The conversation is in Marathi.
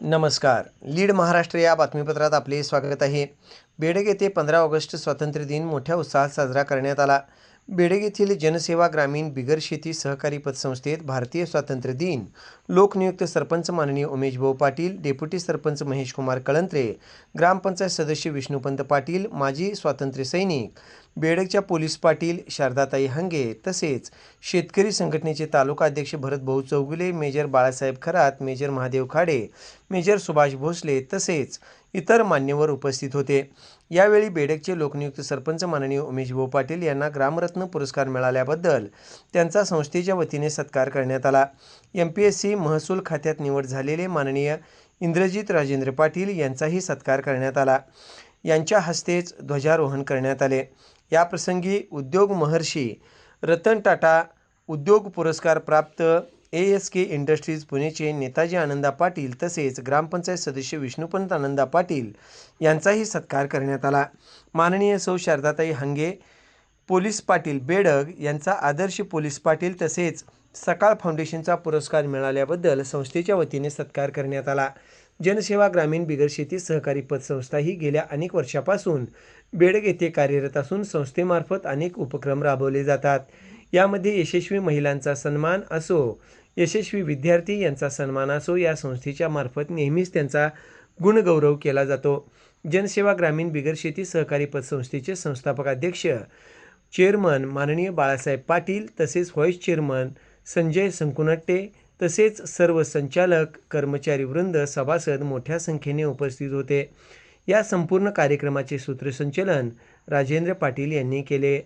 नमस्कार. लीड महाराष्ट्र या बातमीपत्रात आपले स्वागत आहे. बेडग येथे पंधरा ऑगस्ट स्वातंत्र्य दिन मोठ्या उत्साहात साजरा करण्यात आला. बेडग येथील जनसेवा ग्रामीण बिगर शेती सहकारी पतसंस्थेत भारतीय स्वातंत्र्य दिन. लोकनियुक्त सरपंच माननीय उमेशभाऊ पाटील डेप्युटी सरपंच महेशकुमार कळंत्रे ग्रामपंचायत सदस्य विष्णुपंत पाटील माजी स्वातंत्र्य सैनिक बेडगच्या पोलीस पाटील शारदाताई हंगे तसेच शेतकरी संघटनेचे तालुका अध्यक्ष भरत भाऊ Chougule major Balasaheb Kharat major Mahadev Khade major Subhash Bhosale तसेच इतर मान्यवर उपस्थित होते. यावेळी बेडकचे लोकनियुक्त सरपंच माननीय उमेश भाऊ पाटील यांना ग्रामरत्न पुरस्कार मिळाल्याबद्दल त्यांचा संस्थेच्या वतीने सत्कार करण्यात आला. एम पी एस सी महसूल खात्यात निवड झालेले माननीय इंद्रजित राजेंद्र पाटील यांचाही सत्कार करण्यात आला. यांच्या हस्तेच ध्वजारोहण करण्यात आले. याप्रसंगी उद्योग महर्षी रतन टाटा उद्योग पुरस्कार प्राप्त ए एस के इंडस्ट्रीज पुणेचे नेताजी आनंदा पाटील तसेच ग्रामपंचायत सदस्य विष्णुपंत आनंदा पाटील यांचाही सत्कार करण्यात आला. माननीय सौ शारदाताई हंगे पोलीस पाटील बेडग यांचा आदर्श पोलीस पाटील तसेच सकाळ फाउंडेशनचा पुरस्कार मिळाल्याबद्दल संस्थेच्या वतीने सत्कार करण्यात आला. जनसेवा ग्रामीण बिगर शेती सहकारी पतसंस्था ही गेल्या अनेक वर्षापासून बेडग येथे कार्यरत असून संस्थेमार्फत अनेक उपक्रम राबवले जातात. यामध्ये यशस्वी महिलांचा सन्मान असो यशस्वी विद्यार्थी यांचा सन्मान असो या संस्थेच्या मार्फत नेहमीच त्यांचा गुणगौरव केला जातो. जनसेवा ग्रामीण बिगर शेती सहकारी पतसंस्थेचे संस्थापक अध्यक्ष चेअरमन माननीय बाळासाहेब पाटील तसेच व्हाईस चेअरमन संजय संकुनट्टे तसेच सर्व संचालक कर्मचारी वृंद सभासद मोठ्या संख्येने उपस्थित होते. या संपूर्ण कार्यक्रमाचे सूत्रसंचलन राजेंद्र पाटील यांनी केले.